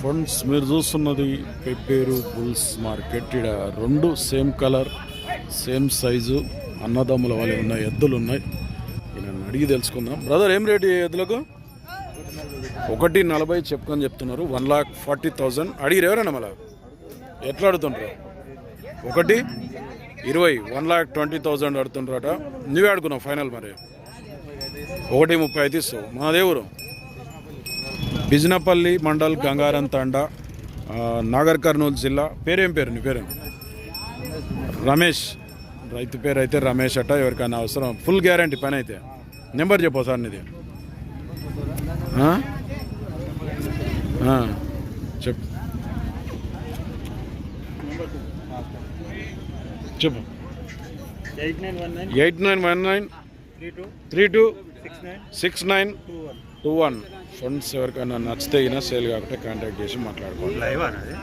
Friends మీరు చూస్తున్నది pepper bulls market. ఇక్కడ రెండు సేమ్ కలర్ సేమ్ సైజు అన్నదమ్ముల వలె ఉన్నాయి ఎద్దులు ఉన్నాయి. నేను అడిగి తెలుసుకుందాం. బ్రదర్ ఏం రేటు ఎద్దులకు? ఒకటి నలభై చెప్పుకొని చెప్తున్నారు వన్ లాక్ ఫార్టీ థౌజండ్. అడిగిరు ఎవరన్నా మళ్ళా? ఎట్లా అడుగుతుంటారు ఒకటి ఇరవై వన్ లాక్ ట్వంటీ థౌజండ్ అడుగుతుంటారట నువ్వే అడుగున్నావు ఫైనల్ మరి. ఒకటి ముప్పై అయితే ఇస్తావు. మా ఊరు బిజినపల్లి మండల్ గంగారం తండ నాగర్ కర్నూలు జిల్లా. పేరేం పేరు నీ పేరు? రమేష్. రైతు పేరు అయితే రమేష్ అట ఎవరికైనా అవసరం. ఫుల్ గ్యారంటీ పని అయితే. నెంబర్ చెప్పు సార్ నీది. చెప్పు. చెప్పు. Eight nine one nine. Three two six nine six nine two one. Funds ఎవరికైనా నచ్చితే అయినా సేల్ కాకపోతే కాంటాక్ట్ చేసి మాట్లాడుకోండి. లైవ్ అనేది